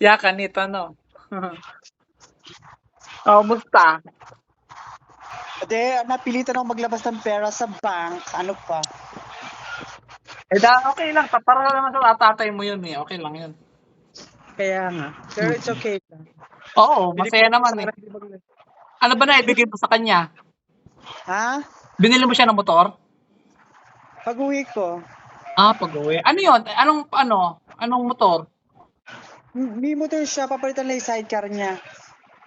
Yakan nito, no? oh, musta? Ate, napilitan ako maglabas ng pera sa bank. Ano pa? Eh, da, okay lang. Para naman sa tatay mo yun, eh. Okay lang yun. Kaya nga. Pero it's okay lang. Oo, masaya naman, eh. Ano ba na ibigay mo sa kanya? Ha? Binili mo siya ng motor? Pag uwi ko, Ah, pag-uwi. Ano yun? Anong, ano? Anong motor? May motor siya, papalitan lang yung sidecar niya.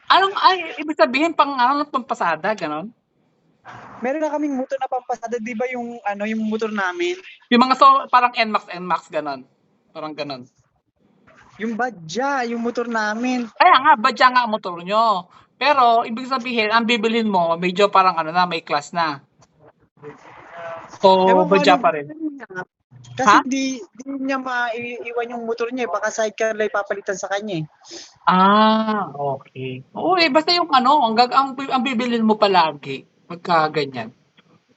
Anong, ay, ibig sabihin, pang, ano, pampasada, ganon? Meron na kaming motor na pampasada, di ba yung, ano, yung motor namin? Yung mga so, parang NMAX, NMAX, ganon. Parang ganon. Yung badya, yung motor namin. Kaya nga, badya nga ang motor nyo. Pero, ibig sabihin, ang bibilhin mo, medyo parang ano na, may class na. So, Ewan badya anong pa rin. Kasi Ha? di, di niya maiiwan yung motor niya, eh. baka sidecar lang ipapalitan sa kanya eh. Ah, okay. Oo, eh, basta yung ano, ang, ang, ang bibilhin mo palagi, pagka ganyan,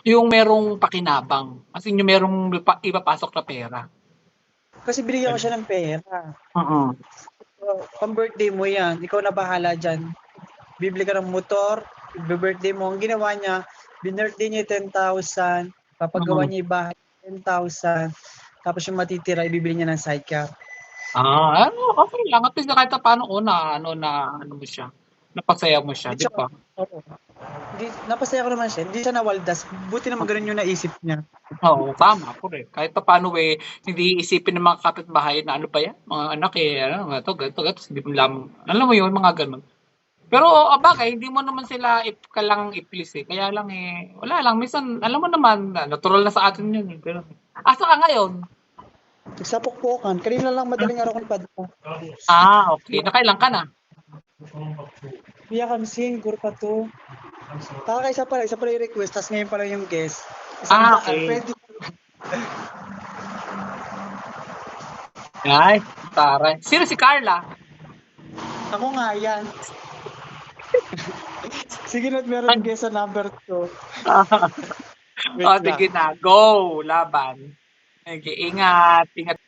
yung merong pakinabang. Kasi yung merong ipa- ipapasok na pera. Kasi binigyan ko siya ng pera. Oo. So, pang birthday mo yan, ikaw na bahala dyan. Bibili ka ng motor, birthday mo. Ang ginawa niya, binirthday niya 10,000, papagawa Mhm. niya yung bahay 10,000, tapos yung matitira, ibibili niya ng sidecar. Ah, ano, okay lang. At least na kahit na paano, una, ano, na, ano mo siya, napasaya mo siya, di ba? Oo. Hindi, napasaya ko naman siya. Hindi siya nawaldas. Buti naman ganun yung naisip niya. Oo, tama, correct. Kahit pa paano, eh, hindi isipin ng mga kapitbahay na ano ba yan, mga anak, eh, ano, gato, gato, gato, hindi mo lang, alam mo yun, mga ganun. Pero, ah, bagay, hindi mo naman sila ip, kailangang i-please, eh. Kaya lang, eh, wala lang, minsan, alam mo naman, na- natural na sa atin yun, eh. Pero, asa ka ngayon? Nagsapok-pokan. Kanina lang madaling araw ko napadala. Ah, okay. Nakailang ka na? Kuya Kamsing, guro pa to. Taka isa pala, isa pala yung request, tapos ngayon pala yung guest. Isang Ah, okay. Pwede. Ay, taray. Sino si Carla? Ako nga yan. Sige na, meron guest sa number 2. Wait oh, sige na. Go! Laban. Okay, ingat. Ingat